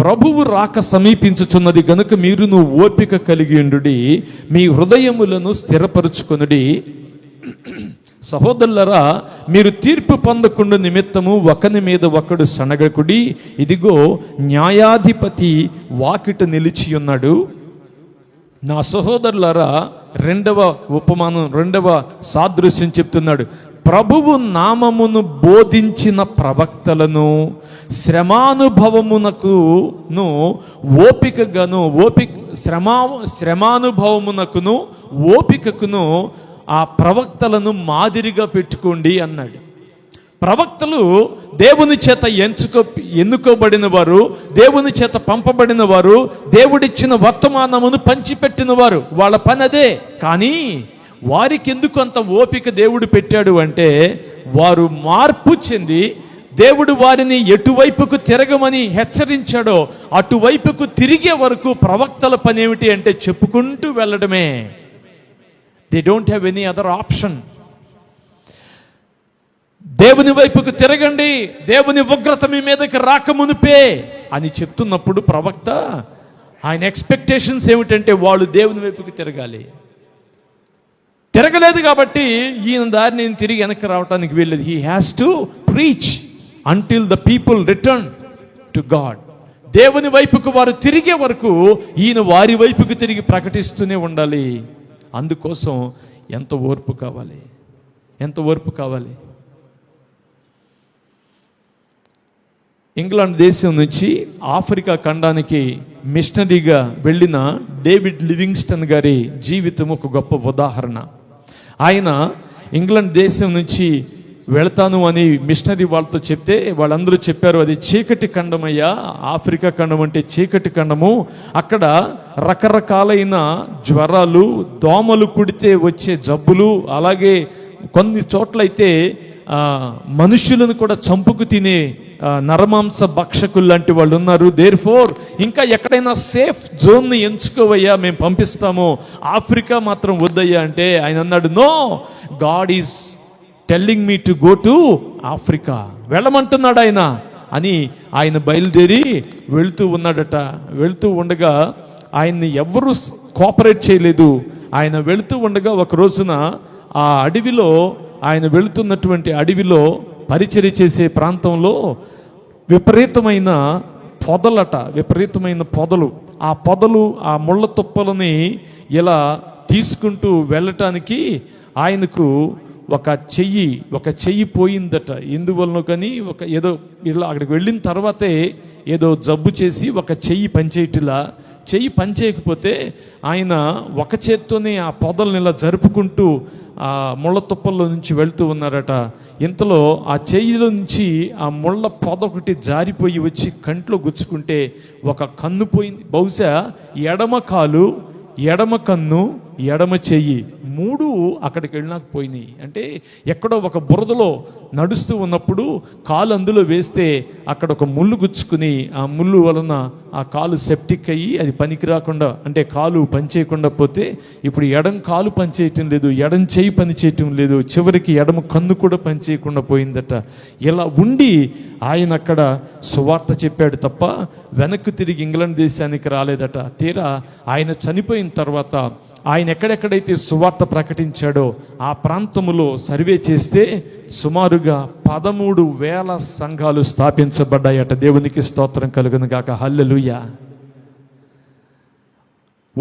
ప్రభువు రాక సమీపించుచున్నది గనుక మీరు నువ్వు ఓపిక కలిగి ఉండుడి మీ హృదయములను స్థిరపరుచుకొనుడి. సహోదరులరా మీరు తీర్పు పొందకుండా నిమిత్తము ఒకని మీద ఒకడు సనగకుడి ఇదిగో న్యాయాధిపతి వాకిట నిలిచి ఉన్నాడు నా సహోదరులరా రెండవ ఉపమానం రెండవ సాదృశ్యం చెప్తున్నాడు. ప్రభువు నామమును బోధించిన ప్రవక్తలను శ్రమానుభవమునకును ఓపికగాను ఓపిక శ్రమా శ్రమానుభవమునకును ఓపికకును ఆ ప్రవక్తలను మాదిరిగా పెట్టుకోండి అన్నాడు. ప్రవక్తలు దేవుని చేత ఎంచుకో ఎన్నుకోబడిన వారు దేవుని చేత పంపబడిన వారు దేవుడిచ్చిన వర్తమానమును పంచిపెట్టిన వారు వాళ్ళ పని అదే. కానీ వారికి ఎందుకు అంత ఓపిక దేవుడు పెట్టాడు అంటే వారు మార్పు చెంది దేవుడు వారిని ఎటువైపుకు తిరగమని హెచ్చరించాడో అటువైపుకు తిరిగే వరకు ప్రవక్తల పని ఏమిటి అంటే చెప్పుకుంటూ వెళ్ళడమే. They don't have any other option దేవుని వైపుకు తిరగండి దేవుని ఉగ్రత మీ మీదకి రాకమునిపే అని చెప్తున్నప్పుడు ప్రవక్త ఆయన ఎక్స్పెక్టేషన్స్ ఏమిటంటే వాళ్ళు దేవుని వైపుకు తిరగాలి. తిరగలేదు కాబట్టి ఈయన దారి నేను తిరిగి వెనక్కి రావడానికి వీల్లేదు. He has to preach until the people return to God దేవుని వైపుకు వారు తిరిగే వరకు ఈయన వారి వైపుకు తిరిగి ప్రకటిస్తూనే ఉండాలి. అందుకోసం ఎంత ఓర్పు కావాలి? ఎంత ఓర్పు కావాలి? ఇంగ్లాండ్ దేశం నుంచి ఆఫ్రికా ఖండానికి మిషనరీగా వెళ్ళిన డేవిడ్ లివింగ్స్టన్ గారి జీవితం ఒక గొప్ప ఉదాహరణ. ఆయన ఇంగ్లాండ్ దేశం నుంచి వెళతాను అని మిషనరీ వాళ్ళతో చెప్తే వాళ్ళందరూ చెప్పారు అది చీకటి ఖండమయ్యా ఆఫ్రికా ఖండం అంటే చీకటి ఖండము. అక్కడ రకరకాలైన జ్వరాలు దోమలు కుడితే వచ్చే జబ్బులు అలాగే కొన్ని చోట్లయితే మనుషులను కూడా చంపుకు తినే నరమాంస భక్షకులు లాంటి వాళ్ళు ఉన్నారు. దేర్ ఫోర్ ఇంకా ఎక్కడైనా సేఫ్ జోన్ని ఎంచుకోవయ్యా మేము పంపిస్తాము. ఆఫ్రికా మాత్రం వద్దయ్యా అంటే ఆయన అన్నాడు no God is telling me to go to Africa వెళ్ళమంటున్నాడు ఆయన. అని ఆయన బయలుదేరి వెళ్తూ ఉన్నాడట. వెళ్తూ ఉండగా ఆయన్ని ఎవరు కోఆపరేట్ చేయలేదు. ఆయన వెళుతూ ఉండగా ఒక రోజున ఆ అడవిలో ఆయన వెళుతున్నటువంటి అడవిలో పరిచర్య చేసే ప్రాంతంలో విపరీతమైన పొదలట విపరీతమైన పొదలు. ఆ పొదలు ఆ ముళ్ళ తుప్పలని ఇలా తీసుకుంటూ వెళ్ళటానికి ఆయనకు ఒక చెయ్యి ఒక చెయ్యి పోయిందట. ఎందువలన కానీ ఒక ఏదో ఇలా అక్కడికి వెళ్ళిన తర్వాతే ఏదో జబ్బు చేసి ఒక చెయ్యి పనిచేయటిలా చెయ్యి పనిచేయకపోతే ఆయన ఒక చేత్తోనే ఆ పొదల్ని ఇలా జరుపుకుంటూ ఆ ముళ్ళ తుప్పల్లో నుంచి వెళ్తూ ఉన్నారట. ఇంతలో ఆ చేయిలో నుంచి ఆ ముళ్ళ పొద ఒకటి జారిపోయి వచ్చి కంట్లో గుచ్చుకుంటే ఒక కన్ను పోయింది. బహుశా ఎడమ కాలు ఎడమ కన్ను ఎడమ చెయ్యి మూడు అక్కడికి వెళ్ళినాక పోయినాయి. అంటే ఎక్కడో ఒక బురదలో నడుస్తూ ఉన్నప్పుడు కాలు అందులో వేస్తే అక్కడ ఒక ముళ్ళు గుచ్చుకుని ఆ ముళ్ళు వలన ఆ కాలు సెప్టిక్ అయ్యి అది పనికి రాకుండా అంటే కాలు పనిచేయకుండా పోతే ఇప్పుడు ఎడం కాలు పనిచేయటం లేదు ఎడం చెయ్యి పనిచేయటం లేదు చివరికి ఎడమ కన్ను కూడా పనిచేయకుండా పోయిందట. ఇలా ఉండి ఆయన అక్కడ సువార్త చెప్పాడు తప్ప వెనక్కి తిరిగి ఇంగ్లాండ్ దేశానికి రాలేదట. తీరా ఆయన చనిపోయిన తర్వాత ఆయన ఎక్కడెక్కడైతే సువార్త ప్రకటించాడో ఆ ప్రాంతములో సర్వే చేస్తే సుమారుగా పదమూడు వేల సంఘాలు స్థాపించబడ్డాయట. దేవునికి స్తోత్రం కలుగును గాక. హల్లెలూయా.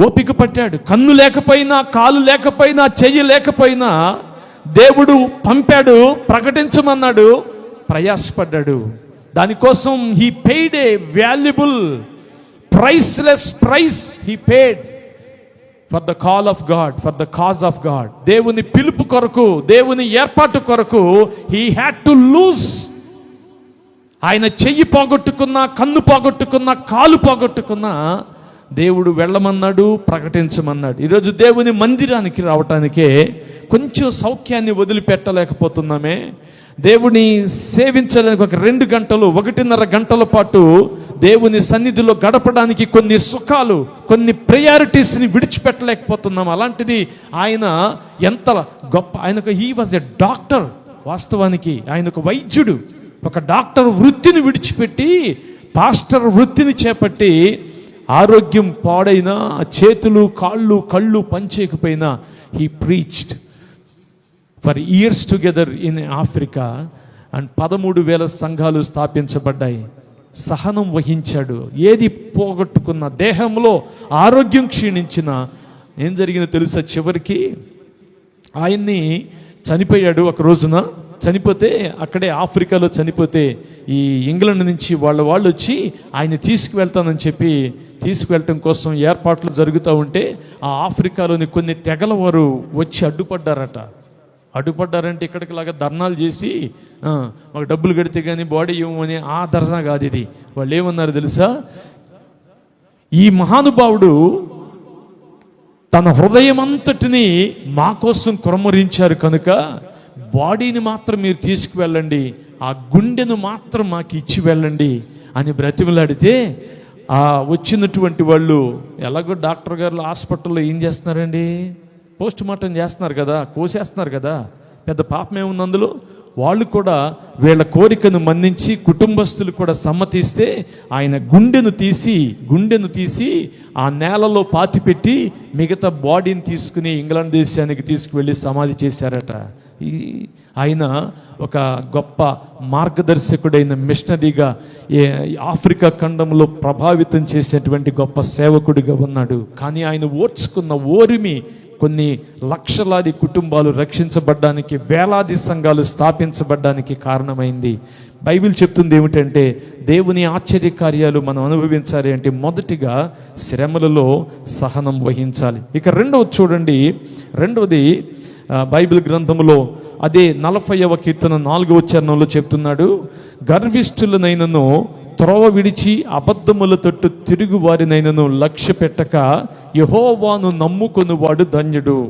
ఓపిక పట్టాడు. కన్ను లేకపోయినా కాలు లేకపోయినా చెయ్యి లేకపోయినా దేవుడు పంపాడు ప్రకటించమన్నాడు ప్రయాసపడ్డాడు. దానికోసం he paid a valuable priceless price he paid for the call of God for the cause of God దేవుని పిలుపు కొరకు దేవుని ఏర్పాటు కొరకు హీ హ్యాడ్ టు లూజ్ ఆయన చెయ్యి పోగొట్టుకున్నా కన్ను పోగొట్టుకున్నా కాలు పోగొట్టుకున్నా దేవుడు వెళ్ళమన్నాడు ప్రకటించమన్నాడు. ఈరోజు దేవుని మందిరానికి రావటానికే కొంచెం సౌఖ్యాన్ని వదిలిపెట్టలేకపోతున్నామే. దేవుని సేవించడానికి ఒక రెండు గంటలు ఒకటిన్నర గంటల పాటు దేవుని సన్నిధిలో గడపడానికి కొన్ని సుఖాలు కొన్ని ప్రయారిటీస్ని విడిచిపెట్టలేకపోతున్నాం అలాంటిది ఆయన ఎంత గొప్ప ఆయనకు హీ వాజ్ ఎ డాక్టర్ వాస్తవానికి. ఆయన ఒక వైద్యుడు ఒక డాక్టర్ వృత్తిని విడిచిపెట్టి పాస్టర్ వృత్తిని చేపట్టి ఆరోగ్యం పాడైనా చేతులు కాళ్ళు కళ్ళు పనిచేయకపోయినా he preached for years together in Africa and పదమూడు వేల సంఘాలు స్థాపించబడ్డాయి. సహనం వహించాడు. ఏది పోగొట్టుకున్న దేహంలో ఆరోగ్యం క్షీణించిన ఏం జరిగిందో తెలుసా చివరికి? ఆయన్ని చనిపోయాడు ఒక రోజున. చనిపోతే అక్కడే ఆఫ్రికాలో చనిపోతే ఈ ఇంగ్లాండ్ నుంచి వాళ్ళ వాళ్ళు వచ్చి ఆయన తీసుకువెళ్తానని చెప్పి తీసుకువెళ్ళటం కోసం ఏర్పాట్లు జరుగుతూ ఉంటే ఆ ఆఫ్రికాలోని కొన్ని తెగల వారు వచ్చి అడ్డుపడ్డారట. అడ్డుపడ్డారంటే ఇక్కడికి లాగా ధర్నాలు చేసి మాకు డబ్బులు కడితే కానీ బాడీ ఇవ్వమని ఆ ధర్నా కాదు ఇది. వాళ్ళు ఏమన్నారు తెలుసా? ఈ మహానుభావుడు తన హృదయం అంతటిని మా కోసం కురమరించారు కనుక బాడీని మాత్రం మీరు తీసుకువెళ్ళండి ఆ గుండెను మాత్రం మాకు ఇచ్చి వెళ్ళండి అని బ్రతిమలాడితే ఆ వచ్చినటువంటి వాళ్ళు ఎలాగో డాక్టర్ గారు హాస్పిటల్లో ఏం చేస్తున్నారండి? పోస్ట్ మార్టం చేస్తున్నారు కదా కోసేస్తున్నారు కదా పెద్ద పాపం ఏముంది అందులో? వాళ్ళు కూడా వీళ్ళ కోరికను మన్నించి కుటుంబస్తులు కూడా సమ్మతిస్తే ఆయన గుండెను తీసి గుండెను తీసి ఆ నేలలో పాతిపెట్టి మిగతా బాడీని తీసుకుని ఇంగ్లాండ్ దేశానికి తీసుకువెళ్ళి సమాధి చేశారట. ఈ ఆయన ఒక గొప్ప మార్గదర్శకుడైన మిషనరీగా ఆఫ్రికా ఖండంలో ప్రభావితం చేసేటువంటి గొప్ప సేవకుడిగా ఉన్నాడు. కానీ ఆయన ఓర్చుకున్న ఓరిమి కొన్ని లక్షలాది కుటుంబాలు రక్షించబడ్డానికి వేలాది సంఘాలు స్థాపించబడ్డానికి కారణమైంది. బైబిల్ చెప్తుంది ఏమిటంటే దేవుని ఆశ్చర్య కార్యాలు మనం అనుభవించాలి అంటే మొదటిగా శ్రమలలో సహనం వహించాలి. ఇక రెండవది చూడండి. రెండవది బైబిల్ గ్రంథములో అదే నలభైవ కీర్తన నాలుగవ చరణంలో చెప్తున్నాడు గర్విష్ఠులనైనను త్రోవ విడిచి అబద్ధముల తట్టు తిరుగు వారినైనను లక్ష్య పెట్టక యహోవాను నమ్ముకొనువాడు ధన్యుడు.